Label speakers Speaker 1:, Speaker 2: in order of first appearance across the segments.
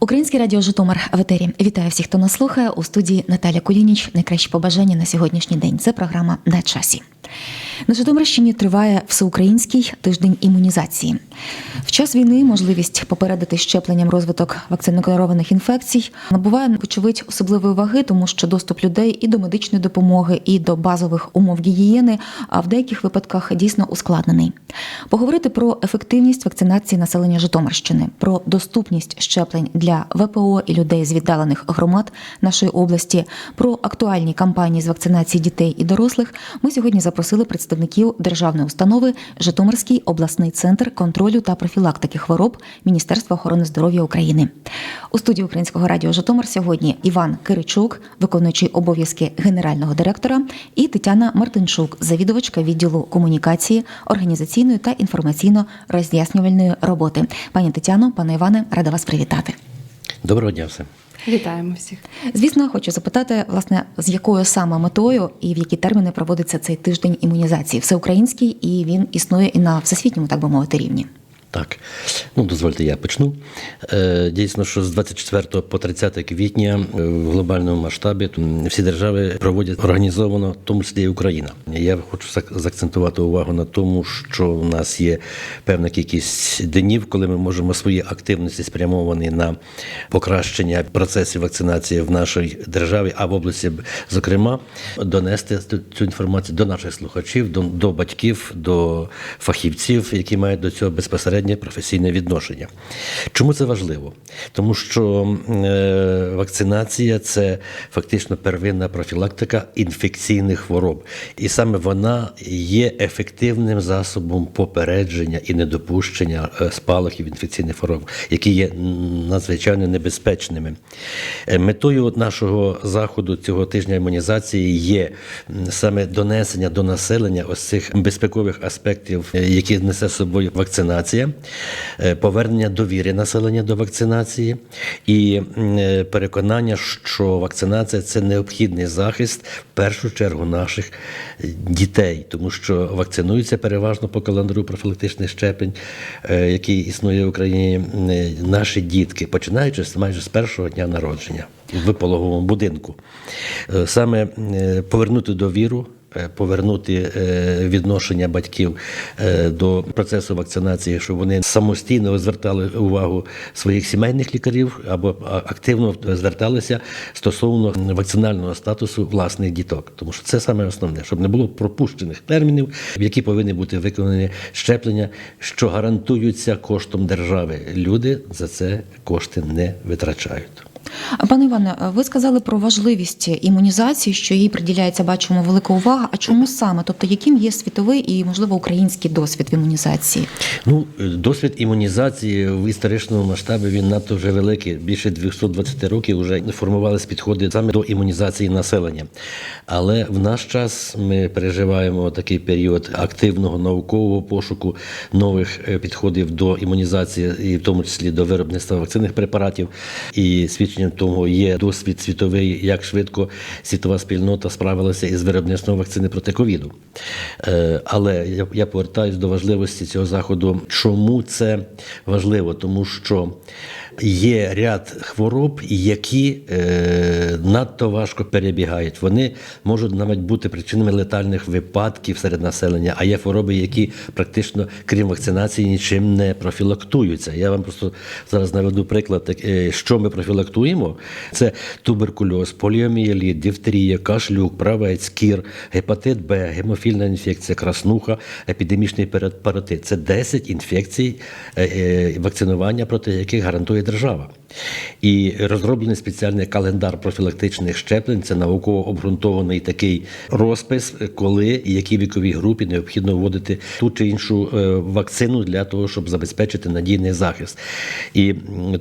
Speaker 1: Українське радіо Житомир в етері. Вітаю всіх, хто нас слухає. У студії Наталя Кулініч. Найкращі побажання на сьогоднішній день. Це програма на часі. На Житомирщині триває всеукраїнський тиждень імунізації. В час війни можливість попередити щепленням розвиток вакцинокерованих інфекцій набуває, вочевидь, особливої ваги, тому що доступ людей і до медичної допомоги, і до базових умов гігієни, а в деяких випадках дійсно ускладнений. Поговорити про ефективність вакцинації населення Житомирщини, про доступність щеплень для ВПО і людей з віддалених громад нашої області, про актуальні кампанії з вакцинації дітей і дорослих. Ми сьогодні запросили представників державної установи Житомирський обласний центр контролю та профілактики хвороб Міністерства охорони здоров'я України. У студії Українського радіо Житомир сьогодні Іван Киричук, виконуючий обов'язки генерального директора, і Тетяна Мартинчук, завідувачка відділу комунікації, організаційної та інформаційно-роз'яснювальної роботи. Пані Тетяно, пане Іване, рада вас привітати.
Speaker 2: Доброго дня всім.
Speaker 3: Вітаємо всіх.
Speaker 1: Звісно, хочу запитати, власне, з якою саме метою і в які терміни проводиться цей тиждень імунізації? Всеукраїнський і він існує і на всесвітньому, так би мовити, рівні.
Speaker 2: Так, ну дозвольте, я почну. Е, Дійсно, що з 24 по 30 квітня е, в глобальному масштабі всі держави проводять організовано, в тому числі і Україна. Я хочу заакцентувати увагу на тому, що у нас є певна кількість днів, коли ми можемо свої активності спрямовані на покращення процесів вакцинації в нашій державі, а в області, зокрема, донести цю- інформацію до наших слухачів, до, до батьків, до фахівців, які мають до цього безпосереднє професійне відношення. Чому це важливо? Тому що е, вакцинація це фактично первинна профілактика інфекційних хвороб, і саме вона є ефективним засобом попередження і недопущення е, спалахів інфекційних хвороб, які є надзвичайно небезпечними. Е, Метою нашого заходу цього тижня імунізації є саме донесення до населення ось цих безпекових аспектів, які несе з собою вакцинація, е, повернення довіри населення до вакцинації і е, переконання, що вакцинація це необхідний захист в першу чергу наших е, дітей, тому що вакцинуються переважно по календарю профілактичних щеплень, який існує в Україні, наші дітки, починаючи майже з першого дня народження в пологовому будинку. Саме повернути довіру. Е, Повернути е, відношення батьків е, до процесу вакцинації, щоб вони самостійно звертали увагу своїх сімейних лікарів або активно зверталися стосовно вакцинального статусу власних діток, тому що це саме основне, щоб не було пропущених термінів, в які повинні бути виконані щеплення, що гарантуються коштом держави. Люди за це кошти не витрачають.
Speaker 1: Пане Іване, ви сказали про важливість імунізації, що їй приділяється, бачимо, велика увага. А чому саме? Тобто, яким є світовий і, можливо, український досвід в імунізації?
Speaker 2: Ну, е, досвід імунізації в історичному масштабі він надто вже великий. Більше 220 років вже формувалися підходи саме до імунізації населення. Але в наш час ми переживаємо такий період активного наукового пошуку нових е, підходів до імунізації, і в тому числі до виробництва вакцинних препаратів. І свідченням того є досвід світовий, як швидко світова спільнота справилася із виробництвом вакцини проти ковіду. Е, Але я, повертаюсь до важливості цього заходу. Чому це важливо? Тому що є ряд хвороб, які е, надто важко перебігають. Вони можуть навіть бути причинами летальних випадків серед населення, а є хвороби, які практично, крім вакцинації, нічим не профілактуються. Я вам просто зараз наведу приклад, е, що ми профілактуємо. Це туберкульоз, поліомієліт, дифтерія, кашлюк, правець, кір, гепатит Б, гемофільна інфекція, краснуха, епідемічний паротит. Це 10 інфекцій, е, е, вакцинування проти яких гарантує держава. І розроблений спеціальний календар профілактичних щеплень. Це науково обґрунтований такий розпис, коли і якій віковій групі необхідно вводити ту чи іншу е, вакцину для того, щоб забезпечити надійний захист. І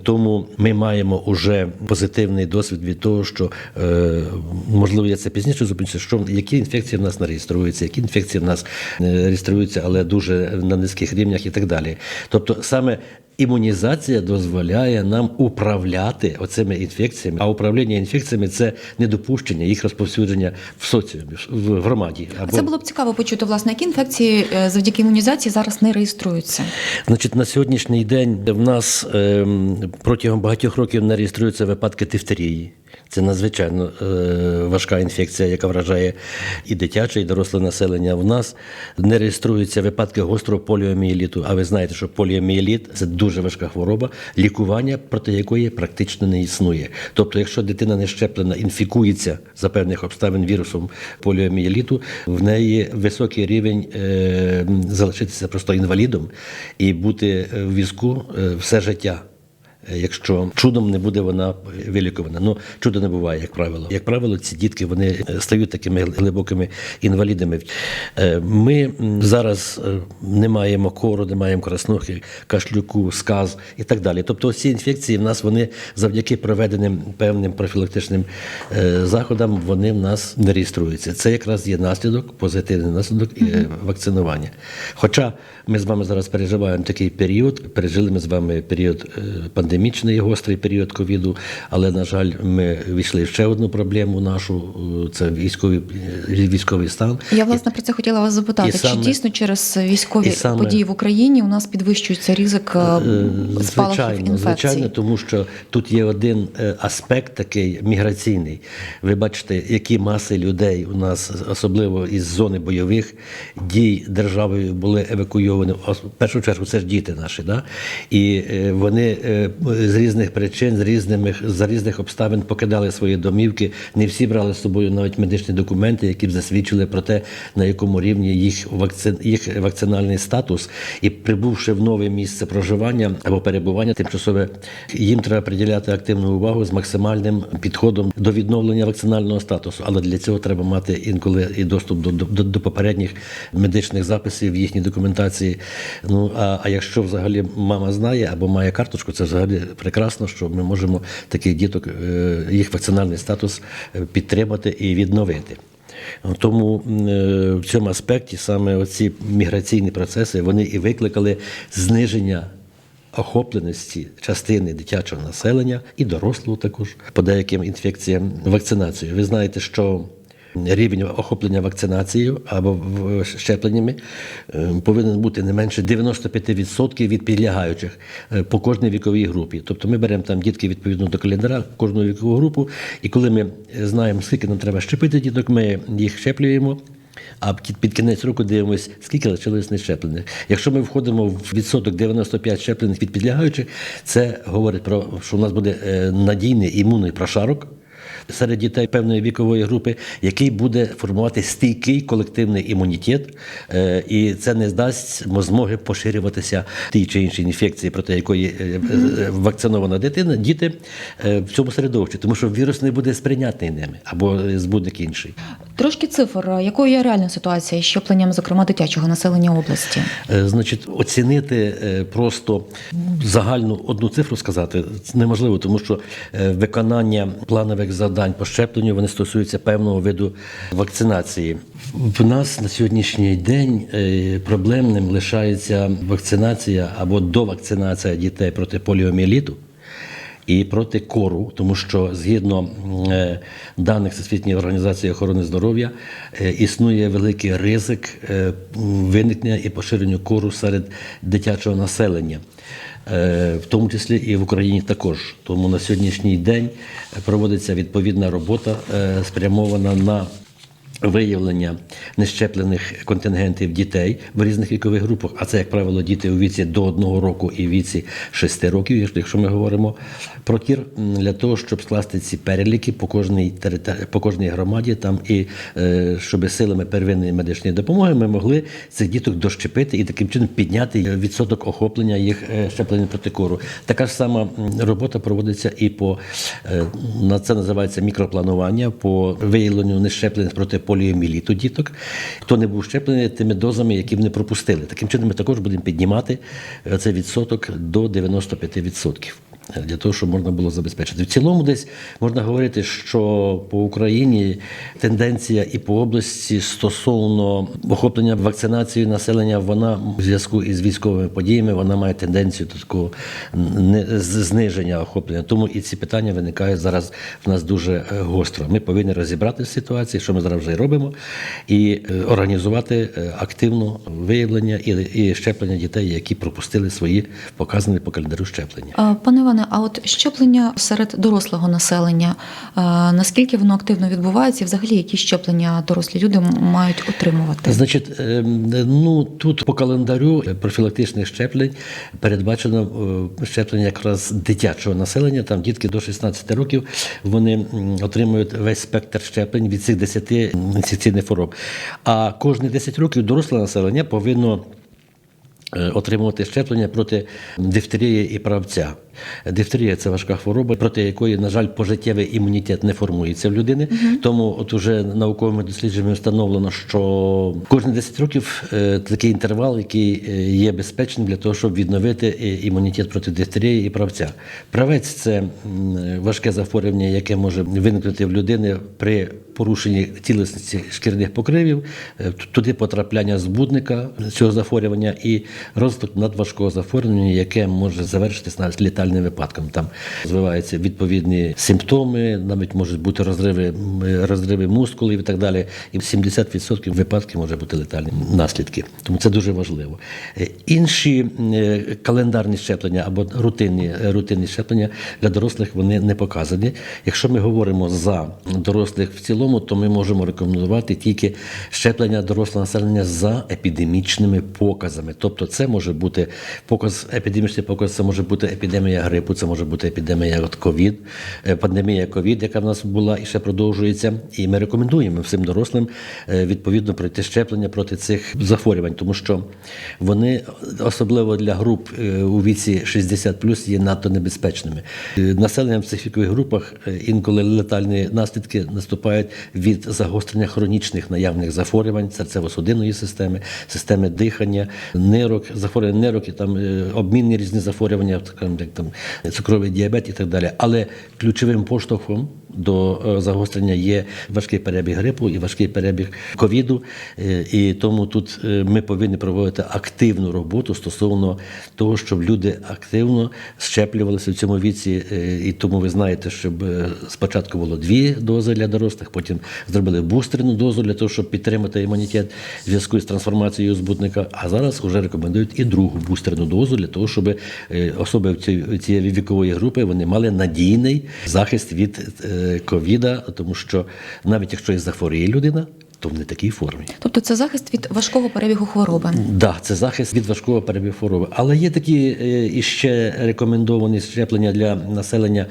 Speaker 2: тому ми маємо уже позитивний досвід від того, що е, можливо я це пізніше зупинюся, що які інфекції в нас не реєструються, які інфекції в нас е, реєструються, але дуже на низьких рівнях і так далі. Тобто саме Імунізація дозволяє нам управляти оцими інфекціями, а управління інфекціями це недопущення їх розповсюдження в соціумі, в громаді.
Speaker 1: А Це було б цікаво почути, власне, які інфекції е, завдяки імунізації зараз не реєструються.
Speaker 2: Значить, на сьогоднішній день в нас ем, протягом багатьох років не реєструються випадки дифтерії. Це надзвичайно е, важка інфекція, яка вражає і дитяче, і доросле населення. В нас не реєструються випадки гострого поліомієліту. А ви знаєте, що поліомієліт це дуже важка хвороба, лікування проти якої практично не існує. Тобто, якщо дитина не щеплена, інфікується за певних обставин вірусом поліомієліту, в неї високий рівень е, залишитися просто інвалідом і бути е, в візку все життя. Е, Якщо чудом не буде вона вилікувана, ну чудо не буває, як правило. Як правило, ці дітки вони е, стають такими глибокими інвалідами. Е, Ми зараз не маємо кору, не маємо краснухи, кашлюку, сказ і так далі. Тобто, ці інфекції в нас вони завдяки проведеним певним профілактичним заходам вони в нас не реєструються. Це якраз є наслідок, позитивний наслідок вакцинування. Хоча ми з вами зараз переживаємо такий період, пережили ми з вами період е, пандемічний, гострий період ковіду, але, на жаль, ми війшли в ще одну проблему нашу е, це військовий, е, військовий стан.
Speaker 1: Я власне про це хотіла вас запитати.
Speaker 2: і
Speaker 1: Чи
Speaker 2: саме-
Speaker 1: дійсно через військові
Speaker 2: саме-
Speaker 1: події в Україні у нас підвищується ризик е, спалахів
Speaker 2: Звичайно,
Speaker 1: інфекцій?
Speaker 2: звичайно, тому що тут є один аспект такий міграційний. Ви бачите, які маси людей у нас, особливо із зони бойових дій державою були евакуйовані. В першу чергу це ж діти наші, да? і вони з різних причин, з різними за різних обставин покидали свої домівки. Не всі брали з собою навіть медичні документи, які б засвідчили про те, на якому рівні їх вакцин, їх вакцинальний статус, і прибувши в нове місце проживання або перебування тимчасове, їм треба приділяти активну увагу з максимальним підходом до відновлення вакцинального статусу. Але для цього треба мати інколи і доступ до, до, до попередніх медичних записів їхній документації. Ну а, а якщо взагалі мама знає або має карточку, це взагалі прекрасно, що ми можемо таких діток е, їх вакцинальний статус е, підтримати і відновити. Тому е, в цьому аспекті саме оці міграційні процеси вони і викликали зниження охопленості частини дитячого населення і дорослого також по деяким інфекціям вакцинацією. Ви знаєте, що рівень охоплення вакцинацією або щепленнями е, повинен бути не менше 95% від підлягаючих е, по кожній віковій групі. Тобто ми беремо там дітки відповідно до календаря, кожну вікову групу, і коли ми знаємо, скільки нам треба щепити діток, ми їх щеплюємо. А під, під кінець року дивимося, скільки лишилось нещеплених. Якщо ми входимо в відсоток 95 щеплених від підлягаючих, це говорить про що у нас буде е, надійний імунний прошарок серед дітей певної вікової групи, який буде формувати стійкий колективний імунітет, е, і це не дасть змоги поширюватися тій чи іншій інфекції, проти якої е, е, вакцинована дитина, діти в цьому середовищі, тому що вірус не буде сприйнятний ними або збудник інший.
Speaker 1: Трошки цифр. Якою є реальна ситуація з щепленням, зокрема дитячого населення області?
Speaker 2: Значить, оцінити просто загальну одну цифру сказати неможливо, тому що виконання планових завдань по щепленню вони стосуються певного виду вакцинації. В нас на сьогоднішній день е, проблемним лишається вакцинація або довакцинація дітей проти поліоміеліту і проти кору, тому що згідно е, даних Всесвітньої організації охорони здоров'я е, існує великий ризик виникнення і поширення кору серед дитячого населення. Е, В тому числі і в Україні також. Тому на сьогоднішній день проводиться відповідна робота, е, спрямована на виявлення нещеплених контингентів дітей в різних вікових групах, а це, як правило, діти у віці до одного року і віці 6 років, якщо- ми говоримо про кір, для того, щоб скласти ці переліки по кожній по кожній громаді, там і е, щоб силами первинної медичної допомоги ми могли цих діток дощепити і таким чином підняти відсоток охоплення їх е, щепленням проти кору. Така ж сама робота проводиться і по е, на це називається мікропланування по виявленню нещеплених проти поліоміліту діток. Хто не був щеплений тими дозами, які вони пропустили. Таким чином ми також будемо піднімати е, цей відсоток до 95%. Для того, щоб можна було забезпечити. В цілому, десь можна говорити, що по Україні тенденція і по області стосовно охоплення вакцинацією населення, вона в зв'язку із військовими подіями вона має тенденцію до такого зниження охоплення. Тому і ці питання виникають зараз в нас дуже е, гостро. Ми повинні розібратися в ситуації, що ми зараз вже робимо, і е, організувати е, активно виявлення і, щеплення дітей, які пропустили свої показані по календарю щеплення.
Speaker 1: Пане Іване, а от щеплення серед дорослого населення, наскільки воно активно відбувається, і взагалі які щеплення дорослі люди мають отримувати?
Speaker 2: Значить, ем, ну тут по календарю профілактичних щеплень передбачено е, щеплення якраз дитячого населення. Там дітки до 16 років вони отримують весь спектр щеплень від цих 10 інфекційних хвороб. А кожні 10 років доросле населення повинно е, отримувати щеплення проти дифтерії і правця. Дифтерія це важка хвороба, проти якої, на жаль, пожиттєвий імунітет не формується в людини. Тому от уже науковими дослідженнями встановлено, що кожні 10 років е, такий інтервал, який е, є безпечним для того, щоб відновити е, імунітет проти дифтерії і правця. Правець це важке захворювання, яке може виникнути в людини при порушенні тілесності шкірних покривів, туди потрапляння збудника цього захворювання і розвиток надважкого захворювання, яке може завершитись навіть літальним випадком. Там розвиваються відповідні симптоми, навіть можуть бути розриви, розриви мускулів і так далі. І 70% випадків може бути летальні наслідки. Тому це дуже важливо. Е, Інші е, календарні щеплення або рутинні, е, рутинні щеплення для дорослих вони не показані. Якщо ми говоримо за дорослих в цілому, то ми можемо рекомендувати тільки щеплення дорослого населення за епідемічними показами. Тобто, це може бути показ, епідемічний показ, це може бути епідемія грипу, це може бути епідемія ковід, е, пандемія ковід, яка в нас була і ще продовжується. І ми рекомендуємо всім дорослим е, відповідно пройти щеплення проти цих захворювань, тому що вони особливо для груп е, у віці 60 є надто небезпечними. Населенням в цих вікових групах інколи летальні наслідки наступають від загострення хронічних наявних захворювань серцево-судинної системи, системи дихання, нирок, захворювання нирок і там обмінні різні захворювання, як там цукровий діабет і так далі. Але ключовим поштовхом до е, загострення є важкий перебіг грипу і важкий перебіг ковіду. Е, І тому тут е, ми повинні проводити активну роботу стосовно того, щоб люди активно щеплювалися в цьому віці. І тому ви знаєте, щоб спочатку було дві дози для дорослих, потім зробили бустерну дозу для того, щоб підтримати імунітет в зв'язку з трансформацією збутника. А зараз вже рекомендують і другу бустерну дозу для того, щоб особи в цієї вікової групи вони мали надійний захист від ковіда, тому що навіть якщо і захворіє людина, то в не такій формі.
Speaker 1: Тобто це захист від важкого перебігу хвороби.
Speaker 2: Да, це захист від важкого перебігу хвороби. Але є такі е, іще рекомендовані щеплення для населення.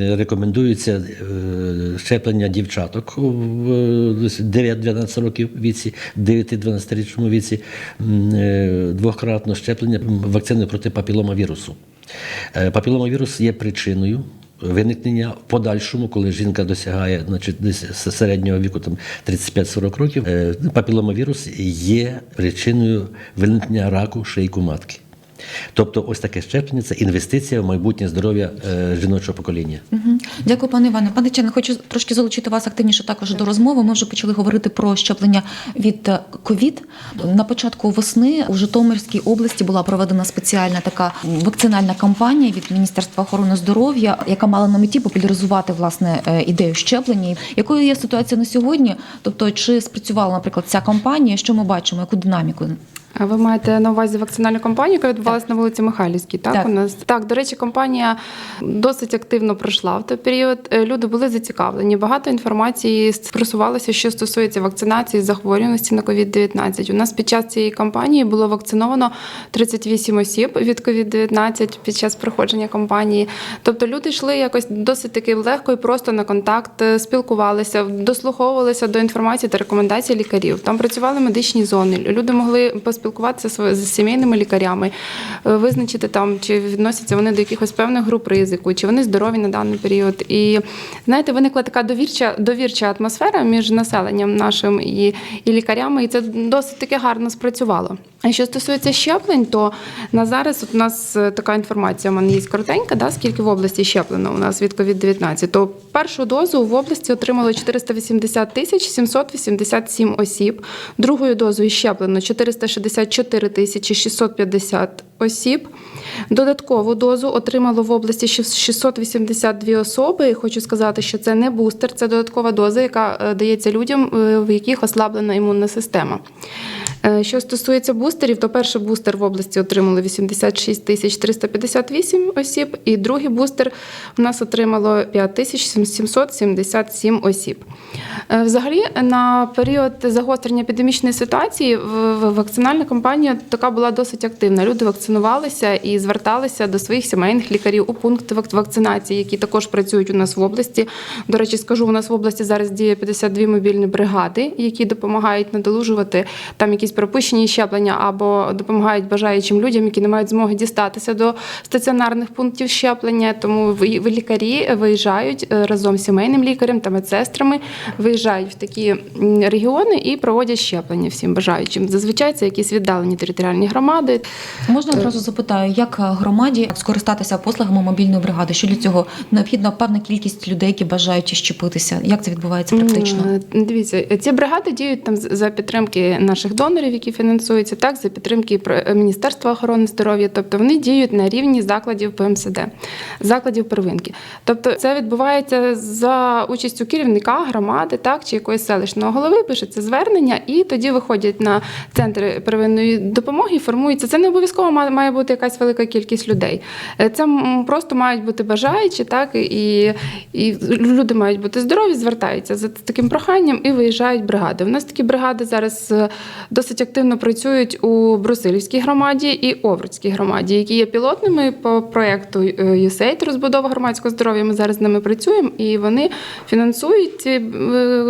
Speaker 2: Е, Рекомендуються е, щеплення дівчаток в е, 9-12 років віці, 9-12-річному віці, е, двократно щеплення вакцини проти папіломавірусу. Е, Папіломавірус є причиною виникнення в подальшому, коли жінка досягає значить, десь середнього віку там 35-40 років, папіломовірус папіломавірус є причиною виникнення раку шийку матки. Тобто, ось таке щеплення це інвестиція в майбутнє здоров'я е, жіночого покоління.
Speaker 1: Мгм. Дякую, пане Іване. Пане Тетяно, хочу трошки залучити вас активніше також до розмови. Ми вже почали говорити про щеплення від е, ковід. На початку весни у Житомирській області була проведена спеціальна така вакцинальна кампанія від Міністерства охорони здоров'я, яка мала на меті популяризувати власне е, ідею щеплення. Якою є ситуація на сьогодні? Тобто, чи спрацювала, наприклад, ця кампанія? Що ми бачимо? Яку динаміку?
Speaker 3: А ви маєте на увазі вакцинальну кампанію, яка відбувалася на вулиці Михайлівській? Так,
Speaker 1: Так.
Speaker 3: у нас так. До речі, кампанія досить активно пройшла в той період. Е, Люди були зацікавлені. Багато інформації просувалося, що стосується вакцинації захворюваності на COVID-19. У нас під час цієї кампанії було вакциновано 38 осіб від COVID-19 під час проходження кампанії. Тобто люди йшли якось досить таки легко і просто на контакт, е, спілкувалися, дослуховувалися до інформації та рекомендацій лікарів. Там працювали медичні зони. Люди могли поспілкуватися зі- з сімейними лікарями, е, визначити там, чи відносяться вони до якихось певних груп ризику, чи вони здорові на даний період. І знаєте, виникла така довірча, довірча атмосфера між населенням нашим і, і лікарями, і це досить таки гарно спрацювало. А що стосується щеплень, то на зараз от у нас е, така інформація в мене є коротенька, да, скільки в області щеплено у нас від COVID-19, то першу дозу в області отримало 480 тисяч 787 осіб, другою дозою щеплено 464 тисячі 650 осіб. Додаткову дозу отримало в області 682 особи. І хочу сказати, що це не бустер, це додаткова доза, яка е, дається людям, е, в яких ослаблена імунна система. Е, Що стосується бустерів, то перший бустер в області отримали 86 тисяч 358 осіб, і другий бустер у нас отримало 5 тисяч 777 осіб. Взагалі, на період загострення епідемічної ситуації вакцинальна кампанія така була досить активна. Люди вакцинувалися і зверталися до своїх сімейних лікарів у пункти вак- вакцинації, які також працюють у нас в області. До речі, скажу, у нас в області зараз діє 52 мобільні бригади, які допомагають надолужувати там якісь пропущені щеплення або допомагають бажаючим людям, які не мають змоги дістатися до стаціонарних пунктів щеплення. Тому ви- лікарі виїжджають е, разом з сімейним лікарем та медсестрами, виїжджають в такі регіони і проводять щеплення всім бажаючим. Зазвичай це якісь віддалені територіальні громади.
Speaker 1: Можна одразу запитаю, як е, громаді скористатися послугами мобільної бригади? Що для цього необхідна певна кількість людей, які бажають щепитися? Як це відбувається практично?
Speaker 3: Дивіться, ці бригади діють там за підтримки наших донорів, які фінансуються, так за підтримки Міністерства охорони здоров'я. Тобто вони діють на рівні закладів ПМСД, закладів первинки. Тобто це відбувається за участю керівника громади, так чи якоїсь селищного голови, пишеться звернення, і тоді виходять на центри первинної допомоги. і Формується це не обов'язково має- бути якась велика кількість людей. Е, Це просто мають бути бажаючі, так і, і люди мають бути здорові, звертаються за таким проханням і виїжджають бригади. У нас такі бригади зараз е, досить активно працюють у Брусилівській громаді і Овруцькій громаді, які є пілотними по проєкту е, USAID розбудова громадського здоров'я. Ми зараз з ними працюємо, і вони фінансують ці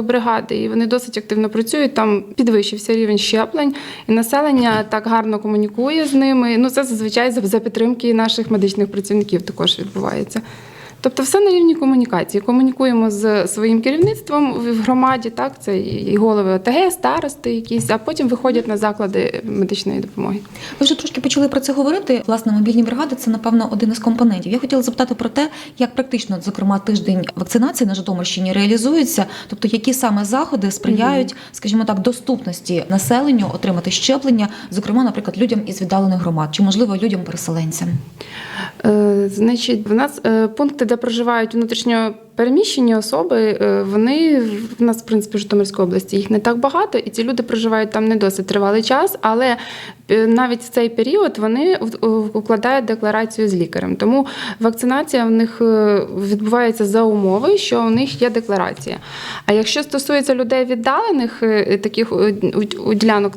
Speaker 3: бригади, і вони досить активно працюють. Там підвищився рівень щеплень, і населення так гарно комунікує з ними. Ну це зазвичай за, за підтримки наших медичних працівників також відбувається. Тобто, все на рівні комунікації. Комунікуємо з своїм керівництвом в громаді, так це і голови ОТГ, старости якісь, а потім виходять на заклади медичної допомоги.
Speaker 1: Ви вже трошки почали про це говорити. Власне, мобільні бригади це напевно один із компонентів. Я хотіла запитати про те, як практично, зокрема, тиждень вакцинації на Житомирщині реалізується, тобто які саме заходи сприяють, скажімо так, доступності населенню отримати щеплення, зокрема, наприклад, людям із віддалених громад чи можливо людям-переселенцям.
Speaker 3: Е, Значить, в нас е, пункти, де проживають внутрішньо переміщені особи, е, вони в нас, в принципі, в Житомирській області їх не так багато, і ці люди проживають там не досить тривалий час, але е, навіть в цей період вони укладають декларацію з лікарем. Тому вакцинація в них е, відбувається за умови, що у них є декларація. А якщо стосується людей віддалених, таких ділянок,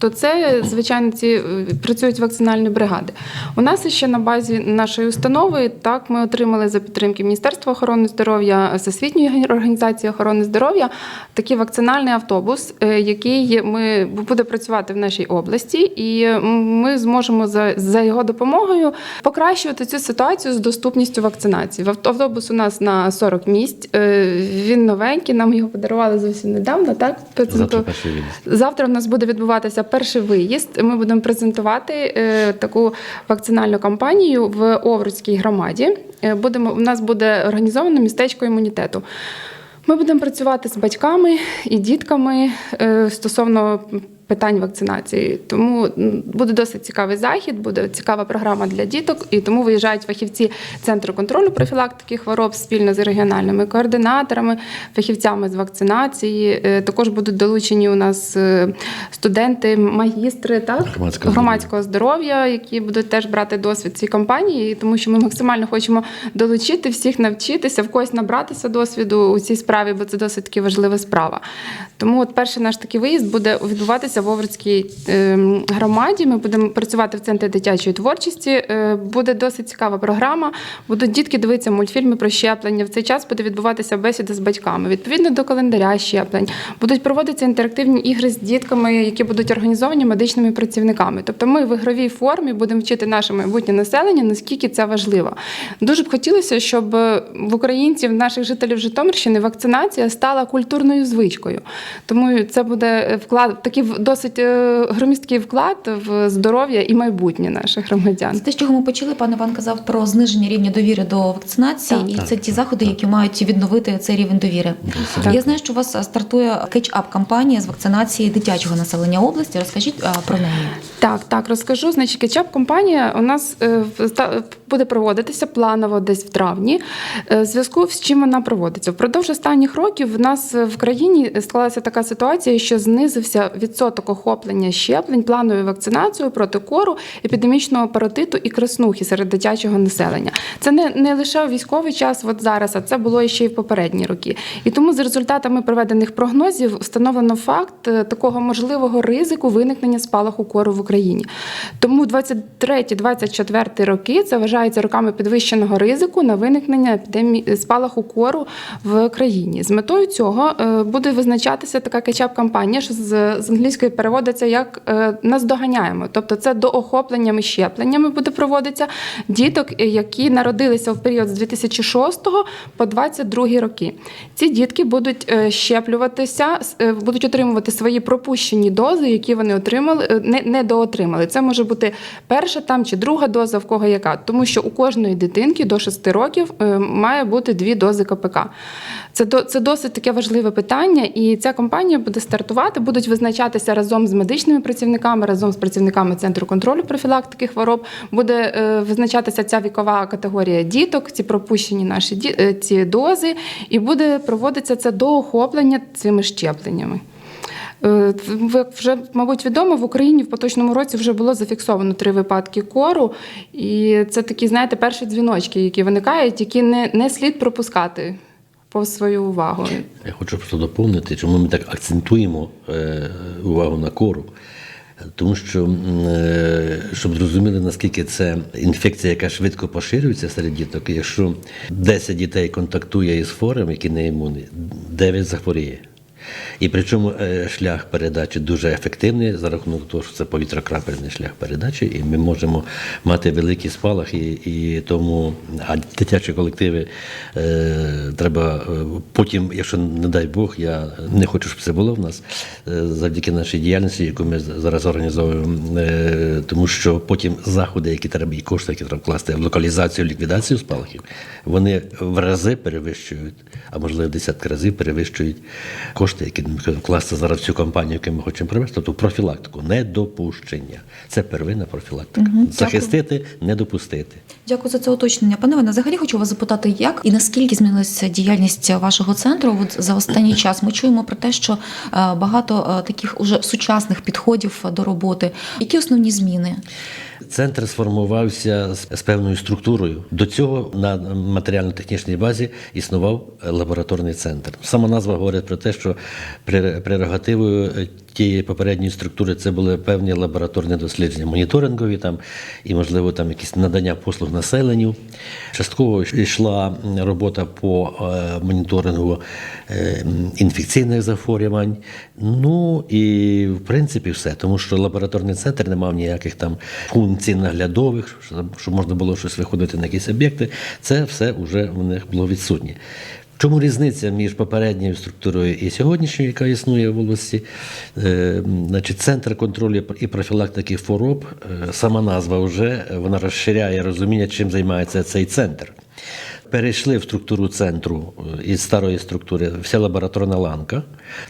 Speaker 3: то це, звичайно, ці працюють вакцинальні бригади. У нас ще на базі нашої установи так ми отримали за підтримки Міністерства охорони здоров'я, Всесвітньої організації охорони здоров'я такий вакцинальний автобус, е, який ми буде працювати в нашій області, і ми зможемо за, за його допомогою покращувати цю ситуацію з доступністю вакцинації. Автобус у нас на 40 місць. е, Він новенький, нам його подарували зовсім недавно. Так
Speaker 2: Завтра перший виїзд.
Speaker 3: Завтра в нас буде відбуватися перший виїзд. Ми будемо презентувати е, таку вакцинальну кампанію в Овруцькій громаді. Е, Будемо, у нас буде організовано містечко імунітету. Ми будемо працювати з батьками і дітками е, стосовно питань вакцинації. Тому буде досить цікавий захід, буде цікава програма для діток, і тому виїжджають фахівці Центру контролю профілактики хвороб спільно з регіональними координаторами, фахівцями з вакцинації. Е, Також будуть долучені у нас е, студенти, магістри так
Speaker 2: Громадського
Speaker 3: громадського здоров'я, які будуть теж брати досвід цієї кампанії, тому що ми максимально хочемо долучити всіх, навчитися, в когось набратися досвіду у цій справі, бо це досить таки важлива справа. Тому от перший наш такий виїзд буде відбуватися в Овруцькій ем, громаді. Ми будемо працювати в центрі дитячої творчості. Е, Буде досить цікава програма. Будуть дітки дивитися мультфільми про щеплення. В цей час буде відбуватися бесіда з батьками. Відповідно до календаря щеплень будуть проводитися інтерактивні ігри з дітками, які будуть організовані медичними працівниками. Тобто, ми в ігровій формі будемо вчити наше майбутнє населення, наскільки це важливо. Дуже б хотілося, щоб в українців, наших жителів Житомирщини, вакцинація стала культурною звичкою. Тому це буде вклад такий досить е, громісткий вклад в здоров'я і майбутнє наших громадян.
Speaker 1: Це те, з чого ми почали. Пан Іван казав про зниження рівня довіри до вакцинації,
Speaker 3: Так.
Speaker 1: і
Speaker 2: Так,
Speaker 1: це ті
Speaker 2: так,
Speaker 1: заходи,
Speaker 2: так.
Speaker 1: які мають відновити цей рівень довіри.
Speaker 3: Так.
Speaker 1: Я знаю, що у вас стартує кетч-ап кампанія з вакцинації дитячого населення області. Розкажіть про неї.
Speaker 3: Так, так, розкажу. Значить, кетчап компанія у нас е, буде проводитися планово десь в травні. Е, В зв'язку з чим вона проводиться? Впродовж останніх років в нас в країні склалася така ситуація, що знизився відсоток охоплення щеплень плановою вакцинацією проти кору, епідемічного паротиту і краснухи серед дитячого населення. Це не, не лише у військовий час, от зараз, а це було ще й в попередні роки. І тому за результатами проведених прогнозів встановлено факт е, такого можливого ризику виникнення спалаху кору в Україні. Тому 23-24 роки це вважається роками підвищеного ризику на виникнення епідемії спалаху кору в країні. З метою цього е, буде визначатися така кетчап-кампанія, що з, з англійської переводиться як е, наздоганяємо. Тобто це до охопленнями щепленнями буде проводитися діток, е, які народилися в період з 2006 по 2022 роки. Ці дітки будуть е, щеплюватися, будуть отримувати свої пропущені дози, які вони отримали, не, не доотримали. Це може бути перша там чи друга доза, в кого яка, тому що у кожної дитинки до 6 років має бути дві дози КПК. Це це досить таке важливе питання, і ця компанія буде стартувати, будуть визначатися разом з медичними працівниками, разом з працівниками центру контролю профілактики хвороб. Буде е, визначатися ця вікова категорія діток, ці пропущені наші ді, е, ці дози, і буде проводитися це до охоплення цими щепленнями. Е, Ви вже, мабуть, відомо, в Україні в поточному році вже було зафіксовано три випадки кору. І це такі, знаєте, перші дзвіночки, які виникають, які не, не слід пропускати по свою увагу.
Speaker 2: Я хочу просто доповнити, чому ми так акцентуємо е, увагу на кору. Тому що, е, щоб зрозуміли, наскільки це інфекція, яка швидко поширюється серед діток, якщо 10 дітей контактує із форем, які не імунні, 9 захворіє. І причому е, шлях передачі дуже ефективний за рахунок того, що це повітрокрапельний шлях передачі, і ми можемо мати великі спалахи, і тому а дитячі колективи е, треба е, потім, якщо не дай Бог, я не хочу, щоб це було в нас е, завдяки нашій діяльності, яку ми зараз організовуємо, е, тому що потім заходи, які треба і кошти, які треба вкласти в локалізацію, ліквідацію спалахів, вони в рази перевищують, а можливо десятки разів перевищують кошти, які ми вкласти зараз в цю кампанію, яку ми хочемо провести, тобто профілактику, недопущення. Це первинна профілактика.
Speaker 1: Дякую.
Speaker 2: Захистити, не допустити.
Speaker 1: Дякую за це уточнення. Пане Іване, взагалі хочу вас запитати, як і наскільки змінилася діяльність вашого центру От за останній час. Ми чуємо про те, що е, багато е, таких уже сучасних підходів до роботи. Які основні зміни?
Speaker 2: Центр сформувався з, певною структурою. До цього на матеріально-технічній базі існував е, лабораторний центр. Сама назва говорить про те, що прер- прерогативою е, тієї попередньої структури це були певні лабораторні дослідження, моніторингові там і, можливо, там якісь надання послуг населенню. Частково йшла робота по е, моніторингу інфекційних захворювань. Ну і в принципі все, тому що лабораторний центр не мав ніяких там функцій наглядових, щоб- можна було щось виходити на якісь об'єкти. Це все вже в них було відсутнє. Чому різниця між попередньою структурою і сьогоднішньою, яка існує в області? Е, значить, Центр контролю і профілактики хвороб, е, сама назва вже вона розширяє розуміння, чим займається цей центр. Перейшли в структуру центру е, із старої структури вся лабораторна ланка,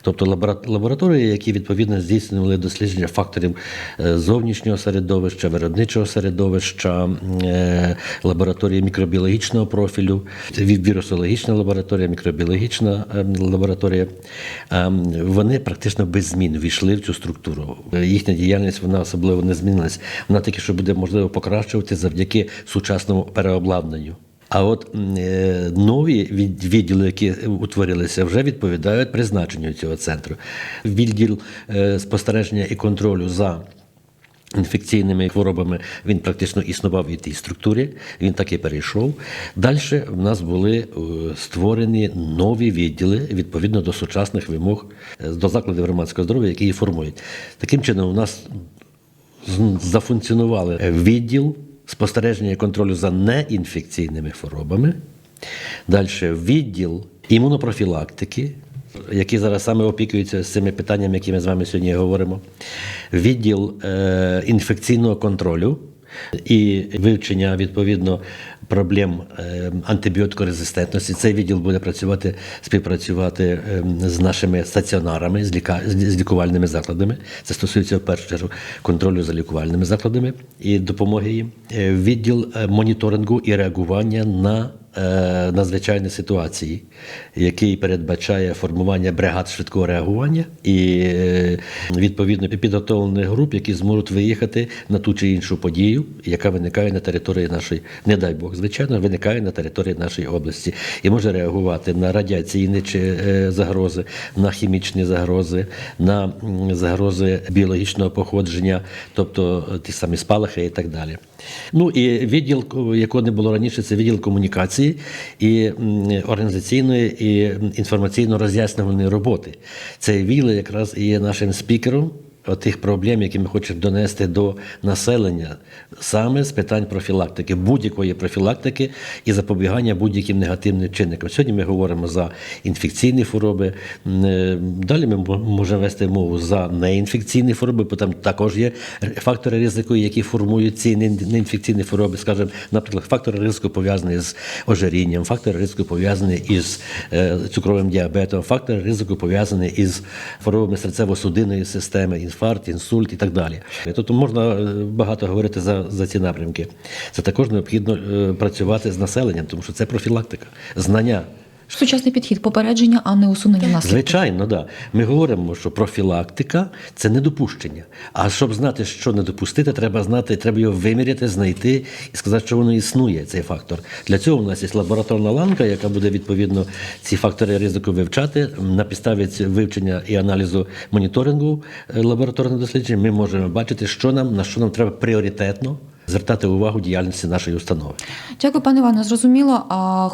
Speaker 2: тобто лабора- лабораторії, які відповідно здійснювали дослідження факторів е, зовнішнього середовища, виробничого середовища, е, лабораторії мікробіологічного профілю, ві- вірусологічна лабораторія, мікробіологічна е, лабораторія. Е, Вони практично без змін війшли в цю структуру. Їхня діяльність вона особливо не змінилась. Вона тільки що буде можливо покращувати завдяки сучасному переобладнанню. А от е, нові відділи, які утворилися, вже відповідають призначенню цього центру. Відділ е, спостереження і контролю за інфекційними хворобами він практично існував і тій структурі, він так і перейшов. Далі в нас були е, створені нові відділи відповідно до сучасних вимог до закладів громадського здоров'я, які її формують. Таким чином, у нас зафункціонували відділ спостереження і контролю за неінфекційними хворобами. Далі відділ імунопрофілактики. який зараз саме опікуються з цими питаннями, які ми з вами сьогодні говоримо, відділ е, інфекційного контролю і вивчення відповідно проблем е, антибіотикорезистентності. Цей відділ буде працювати, співпрацювати е, з нашими стаціонарами, з, ліка, з з лікувальними закладами. Це стосується в першу чергу контролю за лікувальними закладами і допомоги їм. Е, Відділ е, моніторингу і реагування на е, надзвичайні ситуації, який передбачає формування бригад швидкого реагування і е, відповідно підготовлених груп, які зможуть виїхати на ту чи іншу подію, яка виникає на території нашої, не дай Бог, звичайно, виникає на території нашої області і може реагувати на радіаційні чи е, загрози, на хімічні загрози, на загрози біологічного походження, тобто ті самі спалахи і так далі. Ну і відділ, якого не було раніше, це відділ комунікації і організаційної і інформаційно-роз'яснювальної роботи. Цей Віле якраз і є нашим спікером тих проблем, які ми хочемо донести до населення, саме з питань профілактики, будь-якої профілактики і запобігання будь-яким негативним чинникам. Сьогодні ми говоримо за інфекційні хвороби. Е, Далі ми можемо вести мову за неінфекційні хвороби, бо там також є фактори ризику, які формують ці неінфекційні хвороби. Скажімо, наприклад, фактори ризику пов'язані з ожирінням, фактори ризику пов'язані із е, цукровим діабетом, фактори ризику пов'язані із хворобами серцево-судинної системи, інфаркт, інсульт і так далі. Тобто можна е, багато говорити за, за ці напрямки. Це також необхідно е, працювати з населенням, тому що це профілактика, знання.
Speaker 1: Сучасний підхід попередження, а не усунення наслідків.
Speaker 2: Звичайно, да. Ми говоримо, що профілактика це недопущення. А щоб знати, що не допустити, треба знати, треба його виміряти, знайти і сказати, що воно існує, цей фактор. Для цього у нас є лабораторна ланка, яка буде відповідно ці фактори ризику вивчати. На підставі ці- вивчення і аналізу моніторингу е, лабораторних досліджень ми можемо бачити, що нам на що нам треба пріоритетно звертати увагу діяльності нашої установи.
Speaker 1: Дякую, пане Іване. Зрозуміло.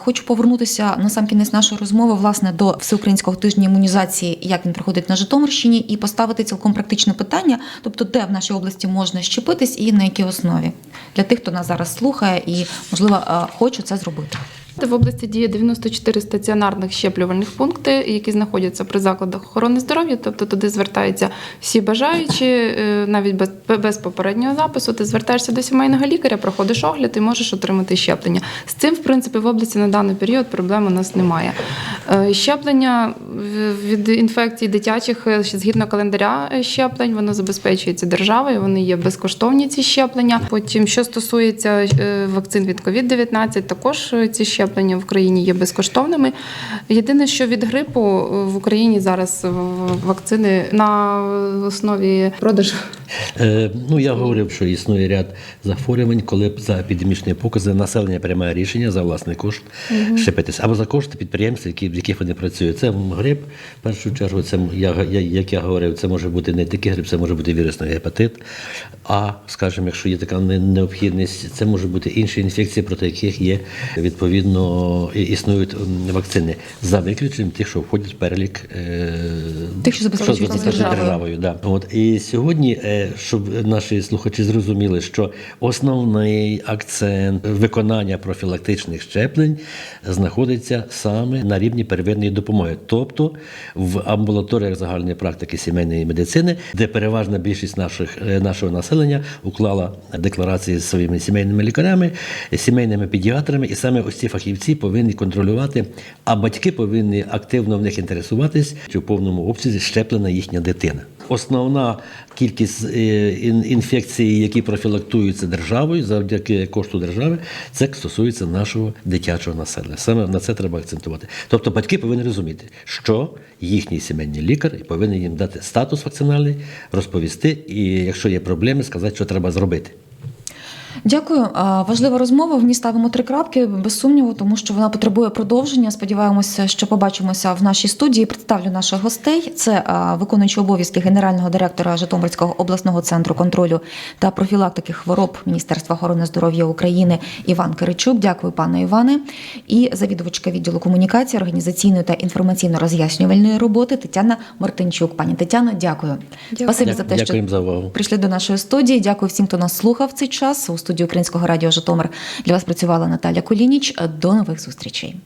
Speaker 1: Хочу повернутися на сам кінець нашої розмови власне до всеукраїнського тижня імунізації, як він проходить на Житомирщині, і поставити цілком практичне питання, тобто де в нашій області можна щепитись і на якій основі для тих, хто нас зараз слухає і можливо хоче це зробити.
Speaker 3: В області діє 94 стаціонарних щеплювальних пункти, які знаходяться при закладах охорони здоров'я. Тобто туди звертаються всі бажаючі, е, навіть без, без попереднього запису. Ти звертаєшся до сімейного лікаря, проходиш огляд і можеш отримати щеплення. З цим, в принципі, в області на даний період проблем у нас немає. Е, Щеплення від інфекцій дитячих е, згідно календаря щеплень, воно забезпечується державою. Вони є безкоштовні ці щеплення. Потім, що стосується вакцин від COVID-19, також ці щеплення в Україні є безкоштовними. Єдине, що від грипу е, в Україні зараз вакцини на основі продажу.
Speaker 2: Е, ну, я говорив, що існує ряд захворювань, коли за епідемічні покази населення приймає рішення за власний кошт щепитися, або за кошти підприємств, які, в яких вони працюють. Це грип, в першу чергу, це я, я, як я говорив, це може бути не тільки грип, це може бути вірусний гепатит. А, скажімо, якщо є така необхідність, це може бути інші інфекції, проти яких є відповідно і- існують вакцини за виключенням тих, що входять в перелік е,
Speaker 1: Тих, що
Speaker 2: забезпечують
Speaker 1: державою.
Speaker 2: державою. Да. От і сьогодні, е, щоб наші слухачі зрозуміли, що основний акцент виконання профілактичних щеплень знаходиться саме на рівні первинної допомоги, тобто в амбулаторіях загальної практики сімейної медицини, де переважна більшість наших е, нашого населення уклала декларації з своїми сімейними лікарями, сімейними педіатрами, і саме ось ці фахівці повинні контролювати, а батьки повинні активно в них інтересуватись, чи в повному обсязі щеплена їхня дитина. Основна кількість е, інфекцій, які профілактуються державою завдяки кошту держави, це стосується нашого дитячого населення. Саме на це треба акцентувати. Тобто батьки повинні розуміти, що їхній сімейний лікар повинен їм дати статус вакцинальний, розповісти, і якщо є проблеми, сказати, що треба зробити.
Speaker 1: Дякую. Важлива розмова. В ній ставимо три крапки без сумніву, тому що вона потребує продовження. Сподіваємося, що побачимося в нашій студії. Представлю наших гостей. Це виконуючий обов'язки генерального директора Житомирського обласного центру контролю та профілактики хвороб Міністерства охорони здоров'я України Іван Киричук. Дякую, пане Іване. І завідувачка відділу комунікації, організаційної та інформаційно-роз'яснювальної роботи Тетяна Мартинчук. Пані Тетяно, дякую.
Speaker 3: Дякую.
Speaker 1: Спасибі за те, що
Speaker 2: за увагу.
Speaker 1: прийшли до нашої студії. Дякую всім, хто нас слухав цей час. Студії Українського радіо Житомир для вас працювала Наталя Колініч. До нових зустрічей.